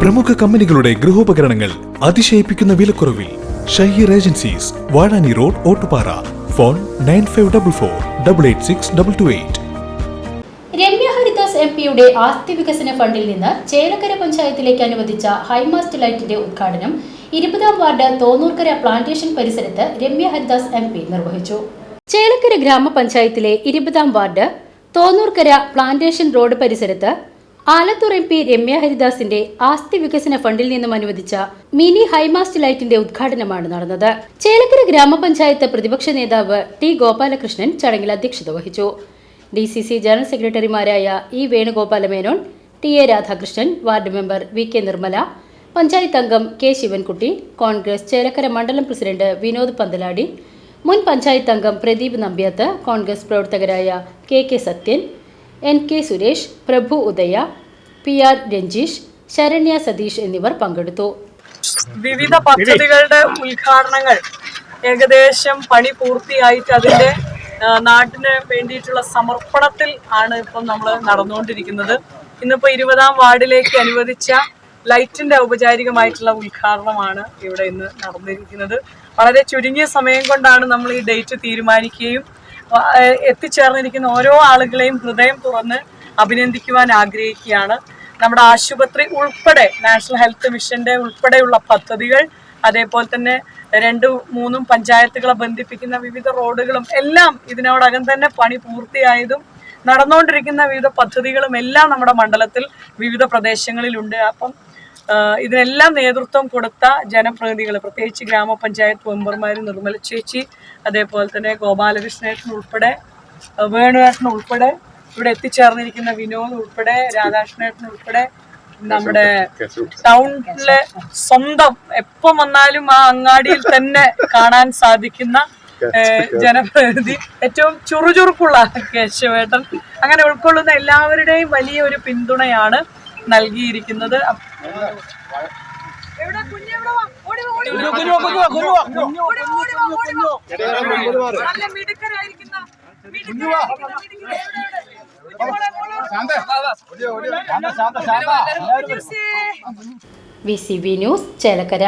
പ്രമുഖ കമ്പനികളുടെ ഗൃഹോപകരണങ്ങൾ അതിശയിപ്പിക്കുന്ന വിലക്കുറവിൽ Shaheer agencies Vazhani road Ottupara. Phone nine five double four double eight six double two eight. Ramya Haridas M പിയുടെ ആസ്തി വികസന ഫണ്ടിൽ നിന്ന് ചേലക്കര പഞ്ചായത്തിലേക്ക് അനുവദിച്ച ഹൈമാസ്റ്റ് ലൈറ്റിന്റെ ഉദ്ഘാടനം ഇരുപതാം വാർഡ് തോന്നൂർക്കര പ്ലാന്റേഷൻ പരിസരത്ത് രമ്യ ഹരിദാസ് എം പി നിർവഹിച്ചു. ചേലക്കര ഗ്രാമപഞ്ചായത്തിലെ ഇരുപതാം വാർഡ് തോന്നൂർക്കര പ്ലാന്റേഷൻ റോഡ് പരിസരത്ത് ആലത്തൂർ എം പി രമ്യ ഹരിദാസിന്റെ ആസ്തി വികസന ഫണ്ടിൽ നിന്നും അനുവദിച്ച മിനി ഹൈമാസ്റ്റ് ലൈറ്റിന്റെ ഉദ്ഘാടനമാണ് നടന്നത്. ചേലക്കര ഗ്രാമപഞ്ചായത്ത് പ്രതിപക്ഷ നേതാവ് ടി ഗോപാലകൃഷ്ണൻ ചടങ്ങിൽ അധ്യക്ഷത വഹിച്ചു. ഡി സി സി ജനറൽ സെക്രട്ടറിമാരായ E Venugopala Menon T A Radhakrishnan ward member V K Nirmala panchayat അംഗം കെ ശിവൻകുട്ടി കോൺഗ്രസ് ചേലക്കര മണ്ഡലം പ്രസിഡന്റ് വിനോദ് പന്തലാടി മുൻ പഞ്ചായത്ത് അംഗം പ്രദീപ് നമ്പ്യാത്ത് കോൺഗ്രസ് പ്രവർത്തകരായ K K Sathyan N K Suresh Prabhu Udaya P R Ranjeesh Saranya Satheesh എന്നിവർ പങ്കെടുത്തു. വിവിധ പദ്ധതികളുടെ ഉദ്ഘാടനങ്ങൾ ഏകദേശം പണി പൂർത്തിയായിട്ട് അതിന്റെ നാട്ടിന് വേണ്ടിയിട്ടുള്ള സമർപ്പണത്തിൽ ആണ് ഇപ്പം നമ്മൾ നടന്നുകൊണ്ടിരിക്കുന്നത്. ഇന്നിപ്പോ ഇരുപതാം വാർഡിലേക്ക് അനുവദിച്ച ലൈറ്റിന്റെ ഔപചാരികമായിട്ടുള്ള ഉദ്ഘാടനമാണ് ഇവിടെ ഇന്ന് നടന്നിരിക്കുന്നത്. വളരെ ചുരുങ്ങിയ സമയം കൊണ്ടാണ് നമ്മൾ ഈ ഡേറ്റ് തീരുമാനിക്കുകയും എത്തിച്ചേർന്നിരിക്കുന്ന ഓരോ ആളുകളെയും ഹൃദയം തുറന്ന് അഭിനന്ദിക്കുവാൻ ആഗ്രഹിക്കുകയാണ്. നമ്മുടെ ആശുപത്രി ഉൾപ്പെടെ നാഷണൽ ഹെൽത്ത് മിഷന്റെ ഉൾപ്പെടെയുള്ള പദ്ധതികൾ അതേപോലെ തന്നെ രണ്ടും മൂന്നും പഞ്ചായത്തുകളെ ബന്ധിപ്പിക്കുന്ന വിവിധ റോഡുകളും എല്ലാം ഇതിനോടകം തന്നെ പണി പൂർത്തിയായതും നടന്നുകൊണ്ടിരിക്കുന്ന വിവിധ പദ്ധതികളും എല്ലാം നമ്മുടെ മണ്ഡലത്തിൽ വിവിധ പ്രദേശങ്ങളിലുണ്ട്. അപ്പം ഇതിനെല്ലാം നേതൃത്വം കൊടുത്ത ജനപ്രതിനിധികൾ പ്രത്യേകിച്ച് ഗ്രാമപഞ്ചായത്ത് മെമ്പർമാർ നിർമ്മല ചേച്ചി അതേപോലെ തന്നെ ഗോപാലകൃഷ്ണേട്ടൻ ഉൾപ്പെടെ വേണുവേട്ടൻ ഉൾപ്പെടെ ഇവിടെ എത്തിച്ചേർന്നിരിക്കുന്ന വിനോദ് ഉൾപ്പെടെ രാധാകൃഷ്ണേട്ടൻ ഉൾപ്പെടെ നമ്മുടെ ടൗണിലെ സ്വന്തം എപ്പം വന്നാലും ആ അങ്ങാടിയിൽ തന്നെ കാണാൻ സാധിക്കുന്ന ജനപ്രതിനിധി ഏറ്റവും ചുറുചുറുക്കുള്ള കേശവേട്ടൻ. അങ്ങനെ ഉൾക്കൊള്ളുന്ന എല്ലാവരുടെയും വലിയ ഒരു പിന്തുണയാണ് നൽകിയിരിക്കുന്നത്. അപ്പ- എവിടെ? കുഞ്ഞ് എവിടെ? വാ? ഓടി വാ, ഓടി വാ. ഓടി വാ, ഓടി വാ, ഓടി വാ. നല്ല മിടുക്കരായിരിക്കുന്ന. V C B news Chelakkara.